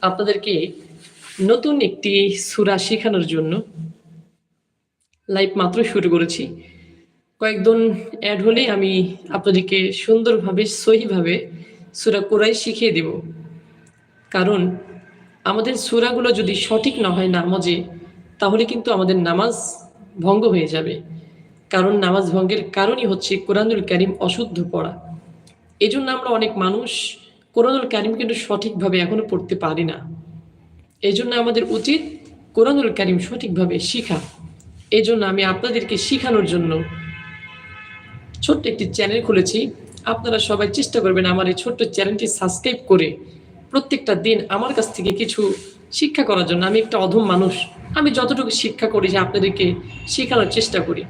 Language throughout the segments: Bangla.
আপনাদেরকে নতুন একটি সুরা শেখানোর জন্য লাইভ মাত্র শুরু করেছি। কয়েকজন অ্যাড হলেই আমি আপনাদেরকে সুন্দরভাবে, সহিভাবে সুরা কোরাই শিখিয়ে দেব। কারণ আমাদের সুরাগুলো যদি সঠিক না হয় নামাজে, তাহলে কিন্তু আমাদের নামাজ ভঙ্গ হয়ে যাবে। কারণ নামাজ ভঙ্গের কারণই হচ্ছে কোরআনুল করিম অশুদ্ধ পড়া। এই জন্য আমরা অনেক মানুষ কোরআনুল কারিম কিন্তু সঠিকভাবে এখনও পড়তে পারি না। এই জন্য আমাদের উচিত কোরআনুল কারিম সঠিকভাবে শিখা। এই জন্য আমি আপনাদেরকে শিখানোর জন্য ছোট্ট একটি চ্যানেল খুলেছি। আপনারা সবাই চেষ্টা করবেন আমার এই ছোট্ট চ্যানেলটি সাবস্ক্রাইব করে প্রত্যেকটা দিন আমার কাছ থেকে কিছু শিক্ষা করার জন্য। আমি একটা অধম মানুষ। আমি যতটুকু শিক্ষা করি যে আপনাদেরকে শেখানোর চেষ্টা করি।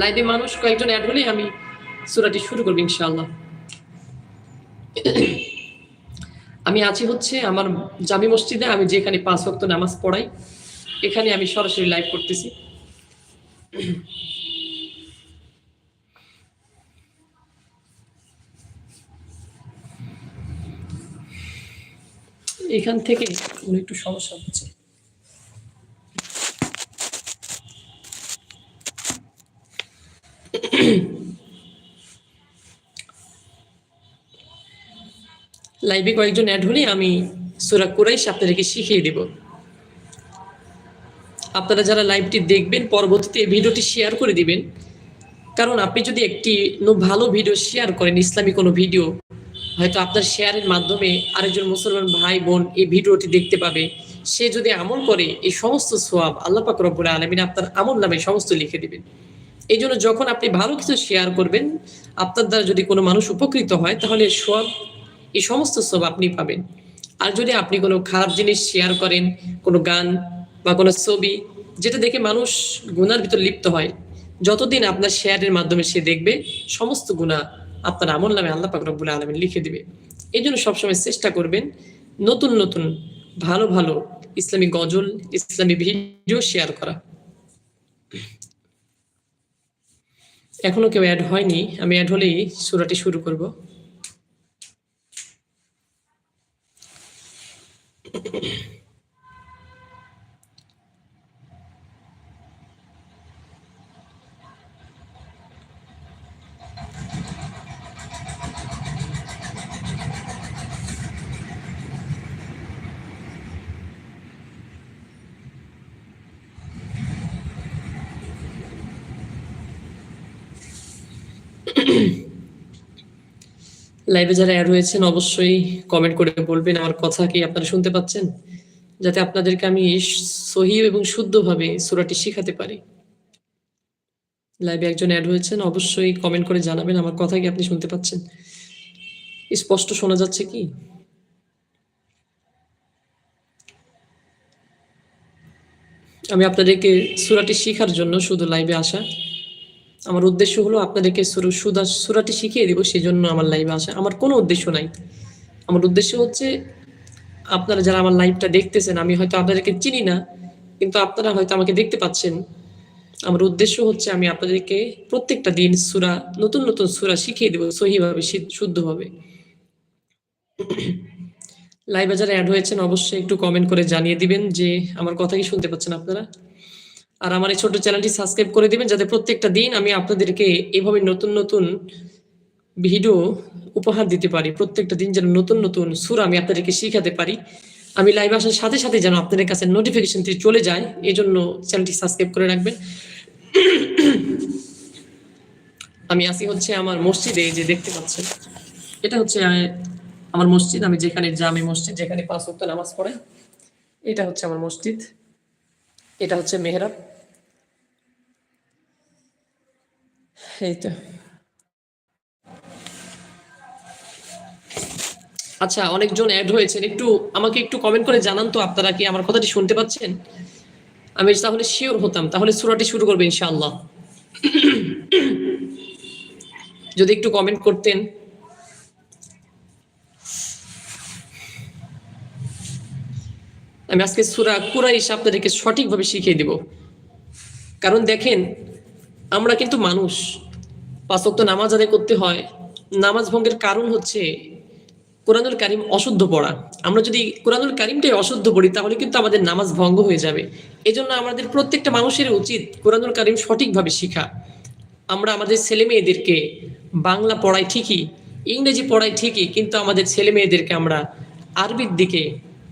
লাইভে মানুষ কয়েকজন অ্যাড হলেই আমি সুরাটি শুরু করব ইনশাআল্লাহ। আমি আছি হচ্ছে আমার জামি মসজিদে, আমি যেখানে পাঁচ ওয়াক্ত নামাজ পড়াই, এখানে আমি সরাসরি লাইভ করতেছি। এখান থেকে একটু সমস্যা হচ্ছে। লাইভে কয়েকজন অ্যাড হলে আমি সুরা কুরাইশ আপনাদেরকে শিখিয়ে দেব। আপনারা যারা লাইভটি দেখবেন, পরবর্তীতে এই ভিডিওটি শেয়ার করে দিবেন। কারণ আপনি যদি একটি ভালো ভিডিও শেয়ার করেন, ইসলামী কোনো ভিডিও হয়তো আপনার শেয়ারের মাধ্যমে আরেকজন মুসলমান ভাই, বোন এই ভিডিওটি দেখতে পাবে। সে যদি আমল করে, এই সমস্ত সোয়াব আল্লাহ পাক রব্বুল আলমিন আপনার আমল নামে সমস্ত লিখে দিবেন। এই জন্য যখন আপনি ভালো কিছু শেয়ার করবেন, আপনার দ্বারা যদি কোনো মানুষ উপকৃত হয়, তাহলে সোয়াব এই সমস্ত সব আপনি পাবেন। আর যদি আপনি কোনো খারাপ জিনিস শেয়ার করেন, কোনো গান বা কোনো ছবি, যেটা দেখে মানুষ গুনার ভিতর লিপ্ত হয়, যতদিন আপনার শেয়ারের মাধ্যমে সে দেখবে, সমস্ত গুণা আপনার আমল নামে আল্লাহ পাক রব্বুল লিখে দিবে। এই জন্য সবসময় চেষ্টা করবেন নতুন নতুন, ভালো ভালো ইসলামী গজল, ইসলামী ভিডিও শেয়ার করা। এখনও কেউ অ্যাড হয়নি, আমি অ্যাড হলেই সুরাটি শুরু করব। あ! লাইভে যারা অ্যাড হয়েছেন, অবশ্যই কমেন্ট করে বলবেন আমার কথা কি আপনারা শুনতে পাচ্ছেন? যাতে আপনাদেরকে আমি সহি এবং শুদ্ধভাবে সুরাটি শিখাতে পারি। লাইভে একজন অ্যাড হয়েছেন, অবশ্যই কমেন্ট করে জানাবেন আমার কথা কি আপনি শুনতে পাচ্ছেন। স্পষ্ট শোনা যাচ্ছে কি? আমি আপনাদেরকে সুরাটি শেখার জন্য শুধু লাইভে আসা। আমার উদ্দেশ্য হলো আপনাদেরকে সুরাটি শিখিয়ে দিব সেই জন্য আমার লাইভে আসা। আমার কোনো উদ্দেশ্য নাই। আমার উদ্দেশ্য হচ্ছে, আপনারা যারা আমার লাইভটা দেখতেছেন, আমি হয়তো আপনাদেরকে চিনি না, কিন্তু আপনারা হয়তো আমাকে দেখতে পাচ্ছেন। আমার উদ্দেশ্য হচ্ছে, আমি আপনাদেরকে প্রত্যেকটা দিন সুরা নতুন নতুন সুরা শিখিয়ে দেবো, সহিভাবে শুদ্ধভাবে। লাইভে যারা অ্যাড হয়েছেন, অবশ্যই একটু কমেন্ট করে জানিয়ে দিবেন যে, আমার কথা কি শুনতে পাচ্ছেন আপনারা? আর আমার এই ছোট চ্যানেলটি সাবস্ক্রাইব করে দিবেন যাতে প্রত্যেকটা দিন আমি আপনাদেরকে এভাবে নতুন নতুন ভিডিও উপহার দিতে পারি। প্রত্যেকটা দিন যেন নতুন নতুন সুর আমি আপনাদেরকে শিখাতে পারি। আমি লাইভ আসার সাথে সাথে যেন আপনাদের কাছে নোটিফিকেশনটি চলে যায় এই জন্য চ্যানেলটি সাবস্ক্রাইব করে রাখবেন। আমি আসি হচ্ছে আমার মসজিদে যে দেখতে পাচ্ছেন। এটা হচ্ছে আমার মসজিদ। আমি যেখানে জামি মসজিদ, যেখানে পাঁচ ওয়াক্ত নামাজ পড়ে, এটা হচ্ছে আমার মসজিদ। এটা হচ্ছে মেহরাব। এই তো। আচ্ছা অনেকজন অ্যাড হয়েছেন। একটু আমাকে একটু কমেন্ট করে জানান তো আপনারা কি আমার কথাটি শুনতে পাচ্ছেন? আমি তাহলে শিওর হতাম। তাহলে সুরাটি শুরু করবে ইনশাআল্লাহ। যদি একটু কমেন্ট করতেন। আমি আজকে সুরা কুরাইশ আপনাদেরকে সঠিকভাবে শিখিয়ে দিব। কারণ দেখেন, আমরা কিন্তু মানুষ। পাঁচক্ত নামাজ আদায় করতে হয়। নামাজ ভঙ্গের কারণ হচ্ছে কোরআনুল কারিম অশুদ্ধ পড়া। আমরা যদি কোরআনুল কারিমটাই অশুদ্ধ পড়ি, তাহলে কিন্তু আমাদের নামাজ ভঙ্গ হয়ে যাবে। এজন্য আমাদের প্রত্যেকটা মানুষের উচিত কোরআনুল কারিম সঠিকভাবে শেখা। আমরা আমাদের ছেলে মেয়েদেরকে বাংলা পড়াই ঠিকই, ইংরেজি পড়াই ঠিকই, কিন্তু আমাদের ছেলে মেয়েদেরকে আমরা আরবির দিকে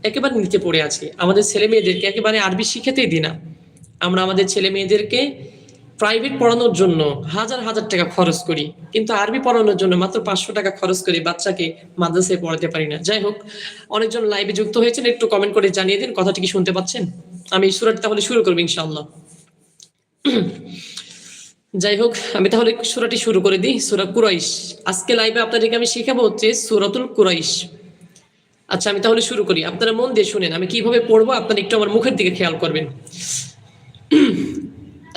একেবারে নিচে পড়ে আছি। আমাদের ছেলে মেয়েদেরকে একেবারে আরবি শিখাতেই দিই না। আমরা আমাদের ছেলে মেয়েদেরকে প্রাইভেট পড়ানোর জন্য হাজার হাজার টাকা খরচ করি। কিন্তু আরবি পড়ানোর জন্য মাত্র পাঁচশো টাকা খরচ করে বাচ্চাকে মাদ্রাসায় পড়াতে পারি না। যাই হোক, অনেকজন লাইভে যুক্ত হয়েছেন, একটু কমেন্ট করে জানিয়ে দিন, কথাটি কি শুনতে পাচ্ছেন? আমি সুরাটি তাহলে শুরু করব ইনশাআল্লাহ। যাই হোক, আমি তাহলে সুরাটি শুরু করে দিই, সুরা কুরাইশ। আজকে লাইভে আপনাদেরকে আমি শেখাবো হচ্ছে সুরাতুল কুরাইশ। আচ্ছা আমি তাহলে শুরু করি। আপনারা মন দিয়ে শুনেন, আমি কীভাবে পড়ব, আপনারা একটু আমার মুখের দিকে খেয়াল করবেন।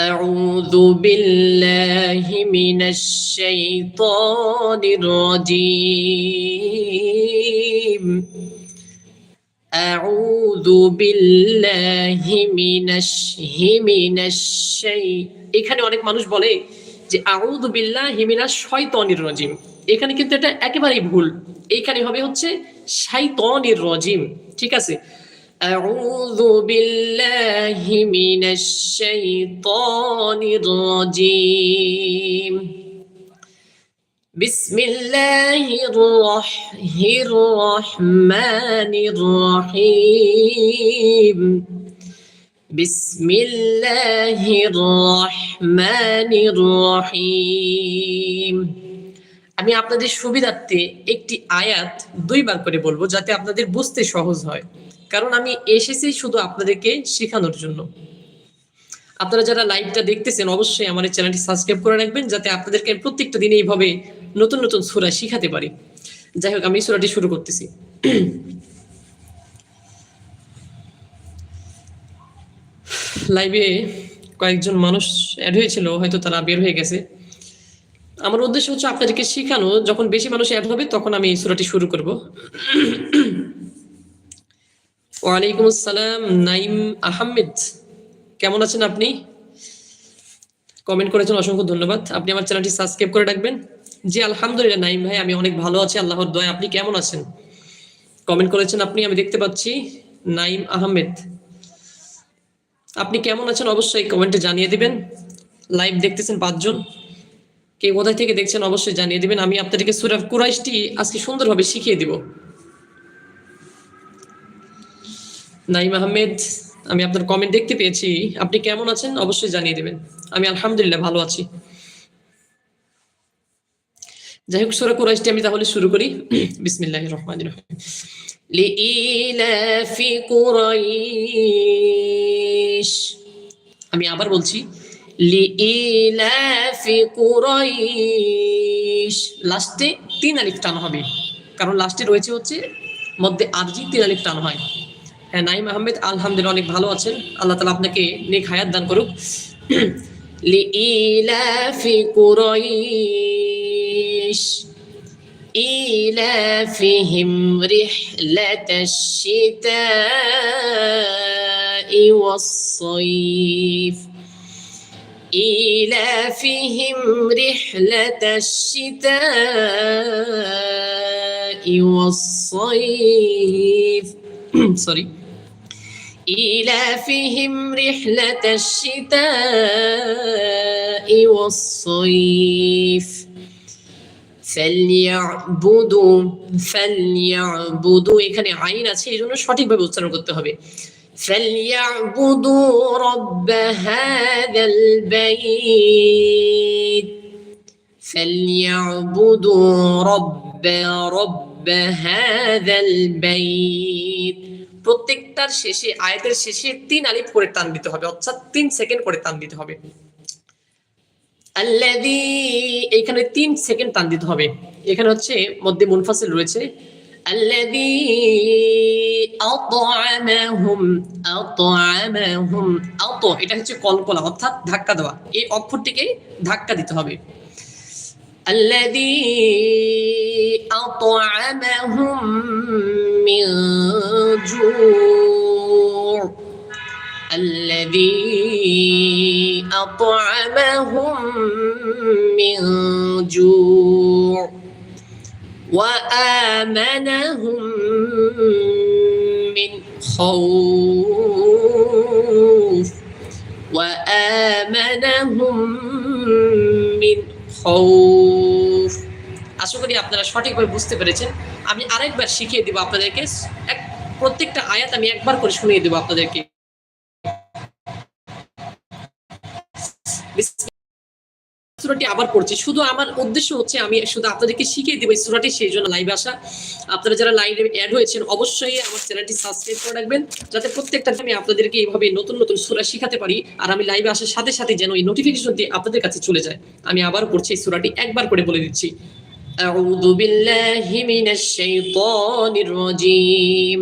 أعوذ بالله من الشيطان الرجيم أعوذ بالله من من الشيء এখানে অনেক মানুষ বলে যে আউযু বিল্লাহি মিনাশ শাইতানির রাজিম এখানে কিন্তু এটা একেবারেই ভুল এইখানে হবে হচ্ছে শাইতানির রাজিম ঠিক আছে أعوذ بالله من الشيطان الرجيم بسم الله الرح- الرحمن الرحيم بسم الله الرحمن الرحيم আমি আপনাদের সুবিধার্থে একটি আয়াত দুইবার করে বলবো যাতে আপনাদের বুঝতে সহজ হয় কারণ আমি এসেছি শুধু আপনাদেরকে শেখানোর জন্য। আপনারা যারা লাইভটা দেখতেছেন, অবশ্যই আমার চ্যানেলটি সাবস্ক্রাইব করে রাখবেন, যাতে আপনাদেরকে প্রত্যেকটা দিনে এইভাবে নতুন নতুন সুরা শিখাতে পারি। যাই হোক, আমি সুরাটি শুরু করতেছি। লাইভে কয়েকজন মানুষ অ্যাড হয়েছিল, হয়তো তারা বের হয়ে গেছে। আমার উদ্দেশ্য হচ্ছে আপনাদেরকে শেখানো, যখন বেশি মানুষ অ্যাড হবে, তখন আমি এই সুরাটি শুরু করব। ওয়ালাইকুম আসসালাম, নাইম আহমেদ। কেমন আছেন আপনি? কমেন্ট করেছেন, অসংখ্য ধন্যবাদ। আপনি আমার চ্যানেলটি সাবস্ক্রাইব করে রাখবেন। জি, আলহামদুলিল্লাহ, নাইম ভাই, আমি অনেক ভালো আছি, আল্লাহর দয় আপনি কেমন আছেন? কমেন্ট করেছেন আপনি, আমি দেখতে পাচ্ছি, নাইম আহমেদ। আপনি কেমন আছেন? অবশ্যই কমেন্টে জানিয়ে দিবেন। লাইভ দেখতেছেন পাঁচজন। কে কোথায় থেকে দেখছেন, অবশ্যই জানিয়ে দিবেন। আমি আপনাদেরকে সুরা কুরাইশটি আজকে সুন্দরভাবে শিখিয়ে দিব। নাইম আহমেদ আমি আপনার কমেন্ট দেখতে পেয়েছি আপনি কেমন আছেন অবশ্যই জানিয়ে দেবেন আমি আলহামদুলিল্লাহ ভালো আছি যাই হোক সুরা কুরাইশটি আমি তাহলে শুরু করি বিসমিল্লাহ রহমান রহিম لإيلاف قريش আমি আবার বলছি লিইলাফ কুরাইশ লাস্টে তিন আলিফ টান হবে কারণ লাস্টে রয়েছে হচ্ছে মধ্যে আরজি তিন আলিফ টান হয় হ্যাঁ নাইম আহমেদ আলহামদুলিল্লাহ অনেক ভালো আছেন আল্লাহ তালা আপনাকে নেক হায়াত দান করুক লিইলাফ কুরাইশ إيلافهم رحلة الشتاء والصيف إيلافهم رحلة الشتاء والصيف سوري إيلافهم رحلة الشتاء والصيف ফালিয়াবুদু ফালিয়াবুদু এখানে আইন আছে এই জন্য সঠিকভাবে উচ্চারণ করতে হবে ফালিয়াবুদু রব্ব হাদাল বাইত ফালিয়াবুদু রব্ব রব্ব হাদাল বাইত প্রত্যেকটার শেষে, আয়াতের শেষে তিন আলিফ করে টান দিতে হবে, অর্থাৎ তিন সেকেন্ড করে টান দিতে হবে। আল্লাযী এখানে তিন সেকেন্ড টান দিতে হবে। এখানে হচ্ছে মধ্যে মুনফাসিল রয়েছে। আল্লাযী আত'আমাহুম আত'আমাহুম, আত, এটা হচ্ছে কলকলা, অর্থাৎ ধাক্কা দেওয়া। এই অক্ষরটিকে ধাক্কা দিতে হবে। আল্লাযী আত'আমাহুম মিন জু' الذي أطعمهم من جوع وآمنهم من خوف وآمنهم من خوف আশা করি আপনারা সঠিকভাবে বুঝতে পেরেছেন আমি আরেকবার শিখিয়ে দেব আপনাদেরকে এক প্রত্যেকটা আয়াত আমি একবার করে শুনিয়ে দেব আপনাদেরকে সুরাটি আবার পড়ছি শুধু আমার উদ্দেশ্য হচ্ছে আমি শুধু আপনাদেরকে শিখিয়ে দেবো এই সুরাটি সেই জন্য লাইভে আসা আপনারা যারা লাইভে অ্যাড হয়েছেন অবশ্যই আমার চ্যানেলটি সাবস্ক্রাইব করে রাখবেন যাতে প্রত্যেকটা আমি আপনাদেরকে এইভাবে নতুন নতুন সুরা শিখাতে পারি আর আমি লাইভে আসার সাথে সাথে যেন এই নোটিফিকেশনটি আপনাদের কাছে চলে যায় আমি আবার পড়ছি এই সুরাটি একবার করে বলে দিচ্ছি أعوذ بالله من الشيطان الرجيم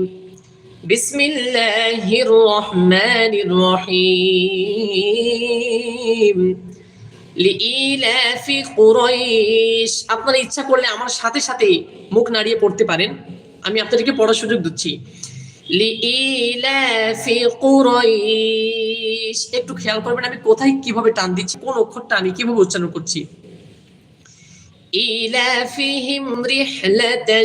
بسم الله الرحمن الرحيم লিইলাফি কুরাইশ আপনারা ইচ্ছা করলে আমার সাথে সাথে মুখ নাড়িয়ে পড়তে পারেন আমি আপনাদেরকে পড়ার সুযোগ দিচ্ছি লিইলাফি কুরাইশ একটু খেয়াল করবেন আমি কোথায় কিভাবে টান দিচ্ছি কোন অক্ষরটা আমি কিভাবে উচ্চারণ করছি إيلافهم رحلة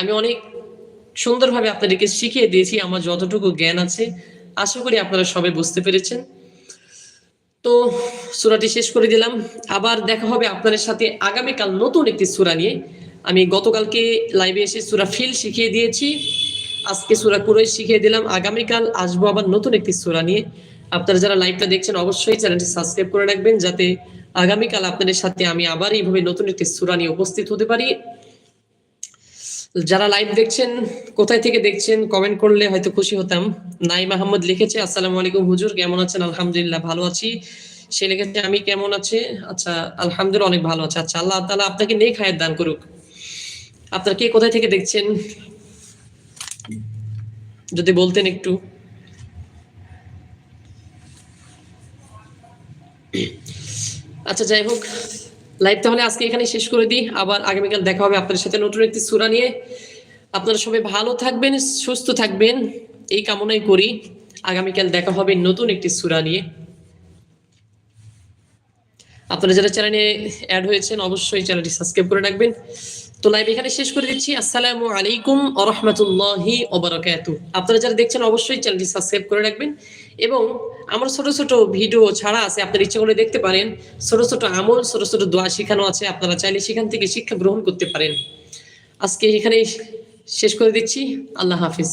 আমি অনেক সুন্দরভাবে আপনাদেরকে শিখিয়ে দিয়েছি, আমার যতটুকু জ্ঞান আছে, আশা করি আপনারা সবাই বুঝতে পেরেছেন। তো সুরাটি শেষ করে দিলাম। আবার দেখা হবে আপনাদের সাথে আগামীকাল নতুন একটি সুরা নিয়ে। আমি গতকালকে লাইভে এসে সুরা ফিল শিখিয়ে দিয়েছি। আজকে সুরা কুরই শিখিয়ে দিলাম। আগামীকাল আসব আবার নতুন একটি সুরা নিয়ে। আপনারা যারা লাইভটা দেখছেন, অবশ্যই চ্যানেলটি সাবস্ক্রাইব করে রাখবেন, যাতে আগামীকাল আপনাদের সাথে আমি আবার এইভাবে নতুন একটি সুরা নিয়ে উপস্থিত হতে পারি। যারা লাইভ দেখছেন, কোথায় থেকে দেখছেন কমেন্ট করলে হয়তো খুশি হতাম। নাই মাহমুদ লিখেছে, আসসালামু আলাইকুম হুজুর, কেমন আছেন? আলহামদুলিল্লাহ, ভালো আছি। সে লিখেছে, আমি কেমন আছে? আচ্ছা আলহামদুলিল্লাহ, অনেক ভালো আছে। আচ্ছা আল্লাহ তাআলা আপনাকে নেক হায়াত দান করুক। আপনার কে কোথায় থেকে দেখছেন? যদি বলতেন একটু। আচ্ছা যাই হোক লাইভ তাহলে আজকে এখানে শেষ করে দিই। আবার আগামীকাল দেখা হবে আপনাদের সাথে নতুন একটি সুরা নিয়ে। আপনারা সবাই ভালো থাকবেন, সুস্থ থাকবেন। এই কামনাই করি। আগামীকাল দেখা হবে নতুন একটি সুরা নিয়ে। আপনারা যারা চ্যানেলে অ্যাড হয়েছেন, অবশ্যই চ্যানেলটি সাবস্ক্রাইব করে রাখবেন। তো লাইভ এখানে শেষ করে দিচ্ছি। আসসালামু আলাইকুম আ রহমতুল্লাহি ওবরাকাতু আপনারা যারা দেখছেন, অবশ্যই চ্যানেলটি সাবস্ক্রাইব করে রাখবেন। এবং আমার ছোট ছোট ভিডিও ছাড়া আছে, আপনার ইচ্ছে করে দেখতে পারেন। ছোট ছোট আমল, ছোট ছোট দোয়া শেখানো আছে, আপনারা চাইলে সেখান থেকে শিক্ষা গ্রহণ করতে পারেন। আজকে এখানেই শেষ করে দিচ্ছি। আল্লাহ হাফিজ।